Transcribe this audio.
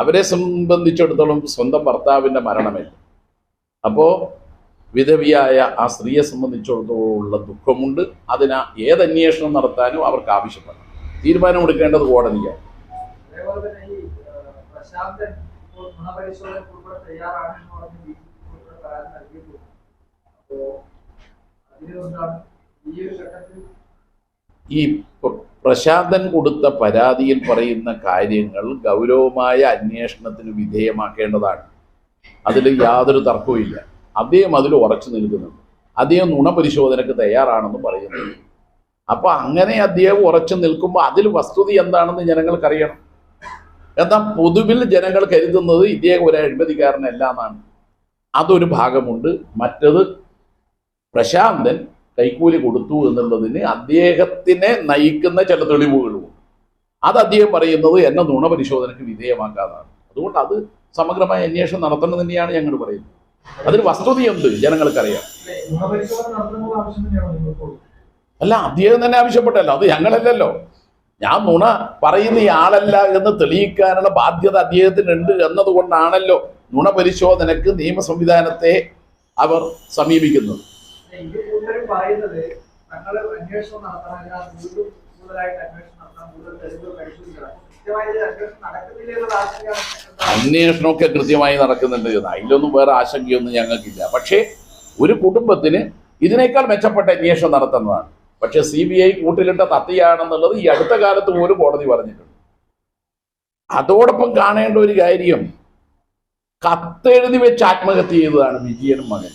അവരെ സംബന്ധിച്ചിടത്തോളം സ്വന്തം ഭർത്താവിന്റെ മരണമില്ല അപ്പോൾ വിധവിയായ ആ സ്ത്രീയെ സംബന്ധിച്ചിടത്തോളമുള്ള ദുഃഖമുണ്ട്. അതിന് ഏത് അന്വേഷണം നടത്താനും അവർക്ക് ആവശ്യപ്പെടണം. തീരുമാനമെടുക്കേണ്ടത് കോടതിയാണ്. ഈ ഒരു ഘട്ടത്തിൽ ഈ പ്രശാന്തൻ കൊടുത്ത പരാതിയിൽ പറയുന്ന കാര്യങ്ങൾ ഗൗരവമായ അന്വേഷണത്തിന് വിധേയമാക്കേണ്ടതാണ്. അതിൽ യാതൊരു തർക്കവുമില്ല അദ്ദേഹം അതിൽ ഉറച്ചു നിൽക്കുന്നുണ്ട്. അദ്ദേഹം നുണപരിശോധനയ്ക്ക് തയ്യാറാണെന്ന് പറയുന്നു. അപ്പോൾ അങ്ങനെ അദ്ദേഹം ഉറച്ചു നിൽക്കുമ്പോൾ അതിൽ വസ്തുത എന്താണെന്ന് ജനങ്ങൾക്കറിയണം. എന്നാൽ പൊതുവിൽ ജനങ്ങൾ കരുതുന്നത് ഇദ്ദേഹം ഒരു അഴിമതിക്കാരനല്ല എന്നാണ്. അതൊരു ഭാഗമുണ്ട്. മറ്റത് പ്രശാന്തൻ കൈക്കൂലി കൊടുത്തു എന്നുള്ളതിന് അദ്ദേഹത്തിനെ നയിക്കുന്ന ചില തെളിവുകളുമുണ്ട് അത് അദ്ദേഹം പറയുന്നത് എന്നെ നുണ പരിശോധനയ്ക്ക് വിധേയമാക്കാതാണ് അതുകൊണ്ട് അത് സമഗ്രമായ അന്വേഷണം നടത്തണം തന്നെയാണ് ഞങ്ങൾ പറയുന്നത്. അതിന് വസ്തുതയുണ്ട് ജനങ്ങൾക്കറിയാം. അല്ല അദ്ദേഹം തന്നെ ആവശ്യപ്പെട്ടല്ലോ. അത് ഞങ്ങളല്ലല്ലോ. ഞാൻ നുണ പറയുന്ന ആളല്ല എന്ന് തെളിയിക്കാനുള്ള ബാധ്യത അദ്ദേഹത്തിനുണ്ട് എന്നതുകൊണ്ടാണല്ലോ നുണ പരിശോധനക്ക് നിയമ സംവിധാനത്തെ അവർ സമീപിക്കുന്നത്. കൂടുതലും പറയുന്നത് തങ്ങൾ അന്വേഷണം നടത്തണം. വീണ്ടും കൂടുതലായിട്ട് അന്വേഷണം നടത്തണം. കൂടുതൽ തെളിവ് പരിശോധിക്കണം? അന്വേഷണമൊക്കെ കൃത്യമായി നടക്കുന്നുണ്ട് അതിലൊന്നും വേറെ ആശങ്കയൊന്നും ഞങ്ങൾക്കില്ല. പക്ഷേ ഒരു കുടുംബത്തിന് ഇതിനേക്കാൾ മെച്ചപ്പെട്ട അന്വേഷണം നടത്തുന്നതാണ്. പക്ഷെ സി ബി ഐ കൂട്ടിലിട്ട തത്തിയാണെന്നുള്ളത് ഈ അടുത്ത കാലത്ത് പോലും കോടതി പറഞ്ഞിട്ടുണ്ട്. അതോടൊപ്പം കാണേണ്ട ഒരു കാര്യം കത്തെഴുതി വെച്ച് ആത്മഹത്യ ചെയ്തതാണ് വിജയനും മകൻ